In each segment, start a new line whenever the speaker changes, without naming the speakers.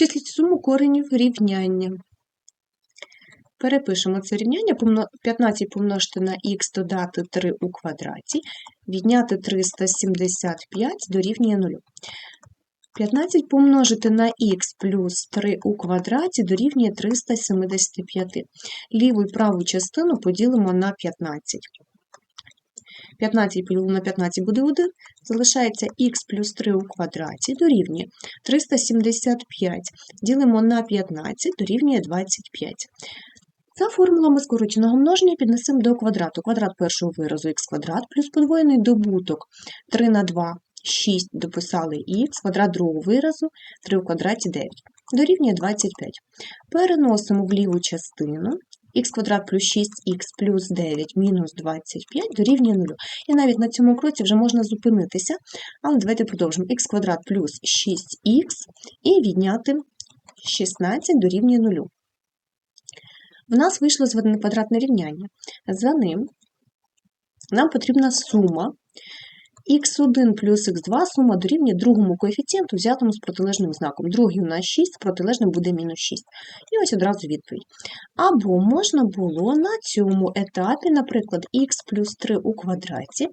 Обчисліть суму коренів рівняння. Перепишемо це рівняння. 15 помножити на х додати 3 у квадраті, відняти 375 дорівнює 0. 15 помножити на х плюс 3 у квадраті дорівнює 375. Ліву і праву частину поділимо на 15. 15 поділимо на 15 буде 1, залишається х плюс 3 у квадраті дорівнює 375. Ділимо на 15 дорівнює 25. За формулами скороченого множення піднесемо до квадрату. Квадрат першого виразу х квадрат плюс подвоєний добуток 3 на 2 6 дописали х, квадрат другого виразу 3 у квадраті 9. Дорівнює 25. Переносимо в ліву частину х квадрат плюс 6х плюс 9 мінус 25 дорівнює 0. І навіть на цьому кроці вже можна зупинитися, але давайте продовжимо. х квадрат плюс 6х і відняти 16 дорівнює 0. В нас вийшло зведене квадратне рівняння. За ним нам потрібна сума х1 плюс х2 сума дорівнює другому коефіцієнту, взятому з протилежним знаком. Другий у нас 6, протилежним буде мінус 6. І ось одразу відповідь. Або можна було на цьому етапі, наприклад, х плюс 3 у квадраті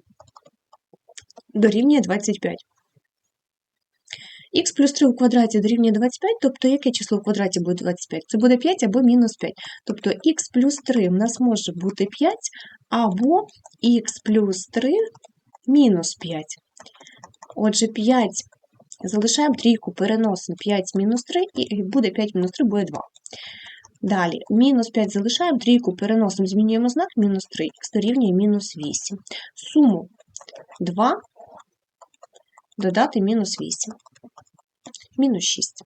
дорівнює 25. х плюс 3 у квадраті дорівнює 25, тобто яке число в квадраті буде 25? Це буде 5 або мінус 5. Тобто х плюс 3 в нас може бути 5, або х плюс 3 мінус 5. Отже, 5 залишаємо трійку, переносимо 5 мінус 3, і буде 5 мінус 3 буде 2. Далі, мінус 5 залишаємо, трійку переносимо, змінюємо знак, мінус 3, х дорівнює мінус 8. Суму 2 додати мінус 8. Мінус 6.